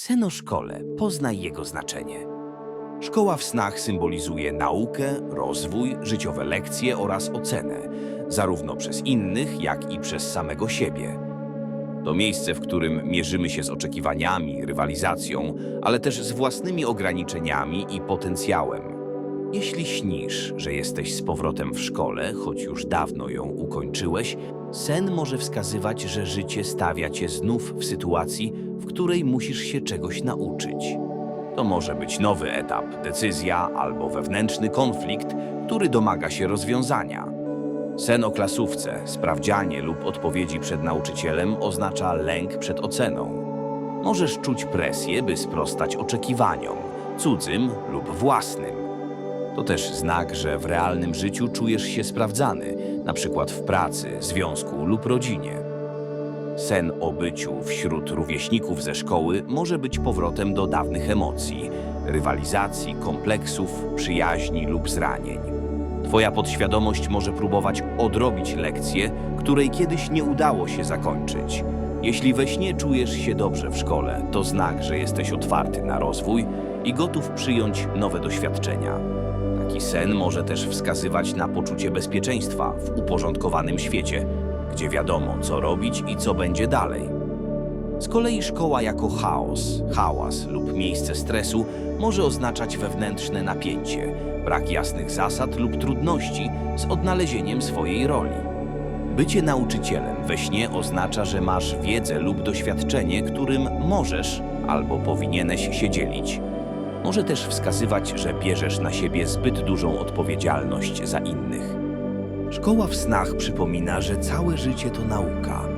Sen o szkole, poznaj jego znaczenie. Szkoła w snach symbolizuje naukę, rozwój, życiowe lekcje oraz ocenę, zarówno przez innych, jak i przez samego siebie. To miejsce, w którym mierzymy się z oczekiwaniami, rywalizacją, ale też z własnymi ograniczeniami i potencjałem. Jeśli śnisz, że jesteś z powrotem w szkole, choć już dawno ją ukończyłeś, sen może wskazywać, że życie stawia cię znów w sytuacji, której musisz się czegoś nauczyć. To może być nowy etap, decyzja albo wewnętrzny konflikt, który domaga się rozwiązania. Sen o klasówce, sprawdzianie lub odpowiedzi przed nauczycielem oznacza lęk przed oceną. Możesz czuć presję, by sprostać oczekiwaniom, cudzym lub własnym. To też znak, że w realnym życiu czujesz się sprawdzany, na przykład w pracy, związku lub rodzinie. Sen o byciu wśród rówieśników ze szkoły może być powrotem do dawnych emocji, rywalizacji, kompleksów, przyjaźni lub zranień. Twoja podświadomość może próbować odrobić lekcję, której kiedyś nie udało się zakończyć. Jeśli we śnie czujesz się dobrze w szkole, to znak, że jesteś otwarty na rozwój i gotów przyjąć nowe doświadczenia. Taki sen może też wskazywać na poczucie bezpieczeństwa w uporządkowanym świecie, gdzie wiadomo, co robić i co będzie dalej. Z kolei szkoła jako chaos, hałas lub miejsce stresu może oznaczać wewnętrzne napięcie, brak jasnych zasad lub trudności z odnalezieniem swojej roli. Bycie nauczycielem we śnie oznacza, że masz wiedzę lub doświadczenie, którym możesz albo powinieneś się dzielić. Może też wskazywać, że bierzesz na siebie zbyt dużą odpowiedzialność za innych. Szkoła w snach przypomina, że całe życie to nauka,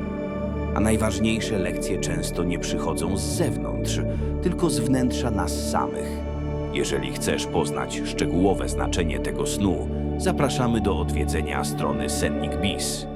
a najważniejsze lekcje często nie przychodzą z zewnątrz, tylko z wnętrza nas samych. Jeżeli chcesz poznać szczegółowe znaczenie tego snu, zapraszamy do odwiedzenia strony Sennik Bis.